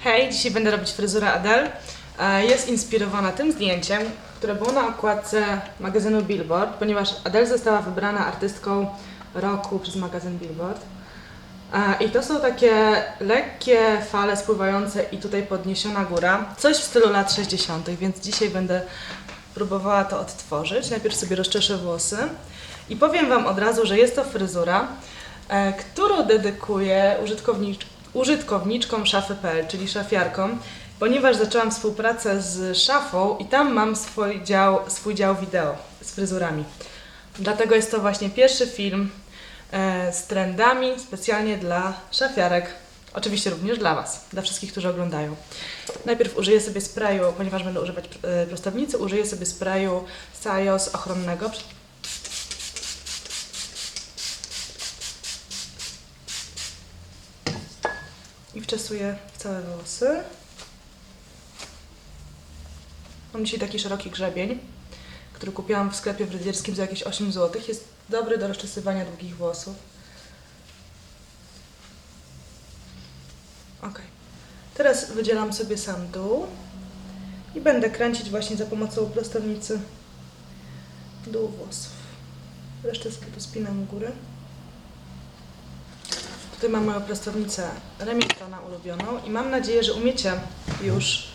Hej, dzisiaj będę robić fryzurę Adele. E, Jest inspirowana tym zdjęciem, które było na okładce magazynu Billboard, ponieważ Adele została wybrana artystką roku przez magazyn Billboard. E, I to są takie lekkie fale spływające i tutaj podniesiona góra. Coś w stylu lat 60., więc dzisiaj będę próbowała to odtworzyć. Najpierw sobie rozczeszę włosy i powiem Wam od razu, że jest to fryzura, e, którą dedykuję użytkownicz użytkowniczkom szafy.pl, czyli szafiarkom, ponieważ zaczęłam współpracę z szafą i tam mam swój dział, swój dział wideo z fryzurami. Dlatego jest to właśnie pierwszy film e, z trendami specjalnie dla szafiarek. Oczywiście również dla Was, dla wszystkich, którzy oglądają. Najpierw użyję sobie sprayu, ponieważ będę używać e, prostownicy, użyję sobie sprayu Sajos ochronnego. Wczesuję w całe włosy. Mam dzisiaj taki szeroki grzebień, który kupiłam w sklepie fryzjerskim za jakieś 8 zł. Jest dobry do rozczesywania długich włosów. Ok. Teraz wydzielam sobie sam dół i będę kręcić właśnie za pomocą prostownicy dół włosów. Resztę sobie tu spinam u góry. Tutaj mam moją prostownicę Remingtona ulubioną i mam nadzieję, że umiecie już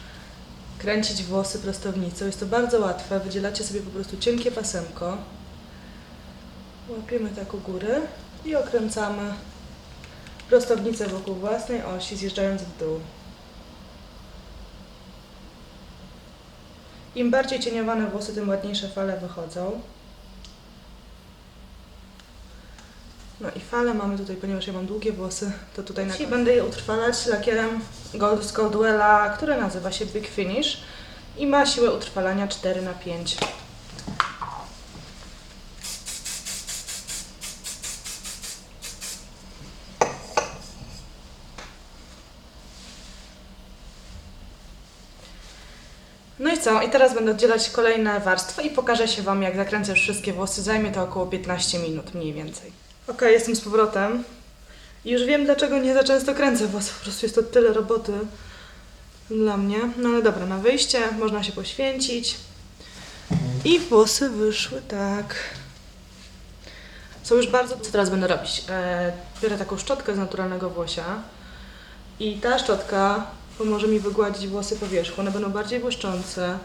kręcić włosy prostownicą. Jest to bardzo łatwe. Wydzielacie sobie po prostu cienkie pasemko. Łapiemy tak u góry i okręcamy prostownicę wokół własnej osi, zjeżdżając w dół. Im bardziej cieniowane włosy, tym ładniejsze fale wychodzą. No i fale mamy tutaj, ponieważ ja mam długie włosy, to tutaj na będę je utrwalać lakierem Gold z Goldwella, który nazywa się Big Finish i ma siłę utrwalania 4 na 5 No i co? I teraz będę oddzielać kolejne warstwy i pokażę się Wam, jak zakręcę już wszystkie włosy. Zajmie to około 15 minut mniej więcej. Ok, jestem z powrotem. I Już wiem, dlaczego nie za często kręcę włosy. Po prostu jest to tyle roboty dla mnie. No ale dobra, na wyjście można się poświęcić. I włosy wyszły tak. Są już bardzo... Co teraz będę robić? E, biorę taką szczotkę z naturalnego włosia. I ta szczotka pomoże mi wygładzić włosy po wierzchu. One będą bardziej błyszczące.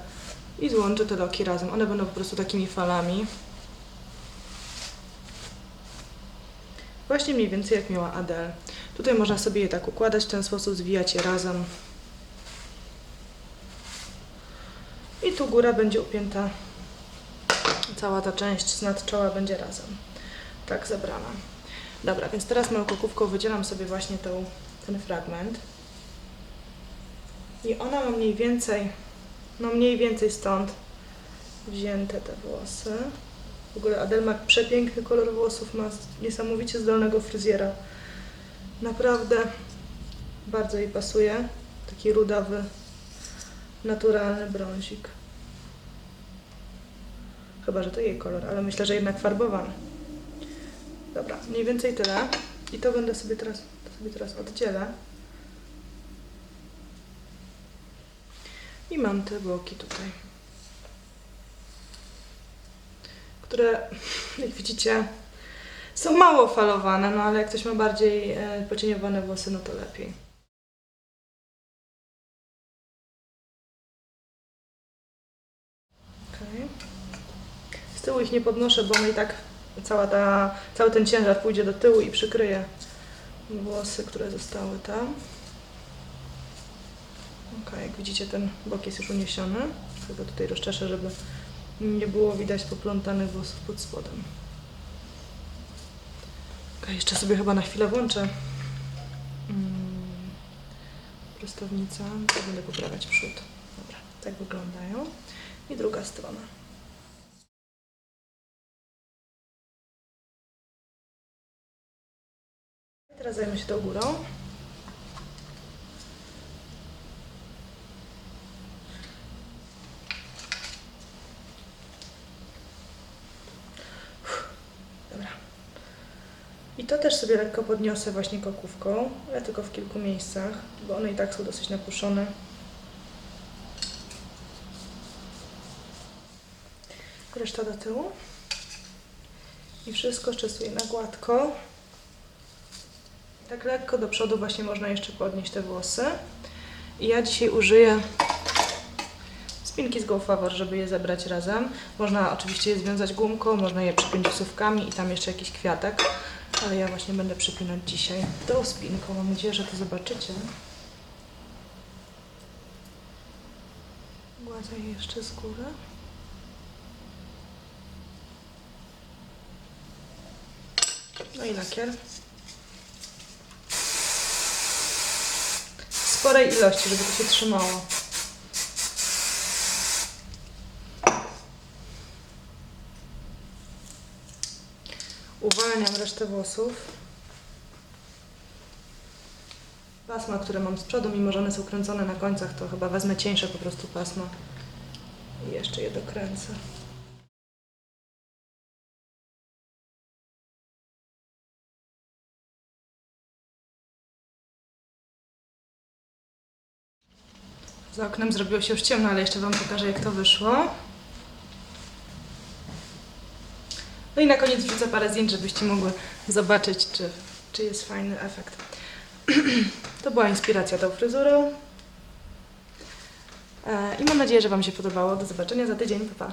I złączę te loki razem. One będą po prostu takimi falami. Właśnie mniej więcej jak miała Adele. Tutaj można sobie je tak układać w ten sposób, zwijać je razem. I tu góra będzie upięta. Cała ta część z nadczoła będzie razem. Tak zebrana. Dobra, więc teraz moją kokówką wydzielam sobie właśnie tą, ten fragment. I ona ma mniej więcej, no mniej więcej stąd wzięte te włosy. Ogóle Adel ma przepiękny kolor włosów, ma niesamowicie zdolnego fryzjera. Naprawdę bardzo jej pasuje. Taki rudawy, naturalny brązik. Chyba, że to jej kolor, ale myślę, że jednak farbowany. Dobra, mniej więcej tyle. I to będę sobie teraz, to sobie teraz oddzielę. I mam te boki tutaj. Które, jak widzicie, są mało falowane, no ale jak ktoś ma bardziej e, pocieniowane włosy, no to lepiej. Okay. Z tyłu ich nie podnoszę, bo one i tak cała ta, cały ten ciężar pójdzie do tyłu i przykryje włosy, które zostały tam. Ok, jak widzicie ten bok jest już uniesiony. Tylko tutaj rozczeszę, żeby nie było widać poplątanych włosów pod spodem. Ok, jeszcze sobie chyba na chwilę włączę mm, prostownicę, to będę poprawiać przód. Dobra, tak wyglądają. I druga strona. Teraz zajmę się tą górą. To też sobie lekko podniosę właśnie kokówką, ale tylko w kilku miejscach, bo one i tak są dosyć napuszone. Reszta do tyłu. I wszystko czesuję na gładko. Tak lekko do przodu właśnie można jeszcze podnieść te włosy. I ja dzisiaj użyję spinki z Go żeby je zebrać razem. Można oczywiście je związać gumką, można je przypiąć wsówkami i tam jeszcze jakiś kwiatek. Ale ja właśnie będę przypinać dzisiaj tą spinką. Mam nadzieję, że to zobaczycie. Gładzę je jeszcze z góry. No i lakier. W sporej ilości, żeby to się trzymało. Uwalniam resztę włosów. Pasma, które mam z przodu, mimo że one są kręcone na końcach, to chyba wezmę cieńsze po prostu pasma i jeszcze je dokręcę. Za oknem zrobiło się już ciemno, ale jeszcze Wam pokażę, jak to wyszło. No i na koniec wrzucę parę zdjęć, żebyście mogły zobaczyć, czy, czy jest fajny efekt. to była inspiracja tą fryzurą. E, I mam nadzieję, że Wam się podobało. Do zobaczenia za tydzień. Pa, pa.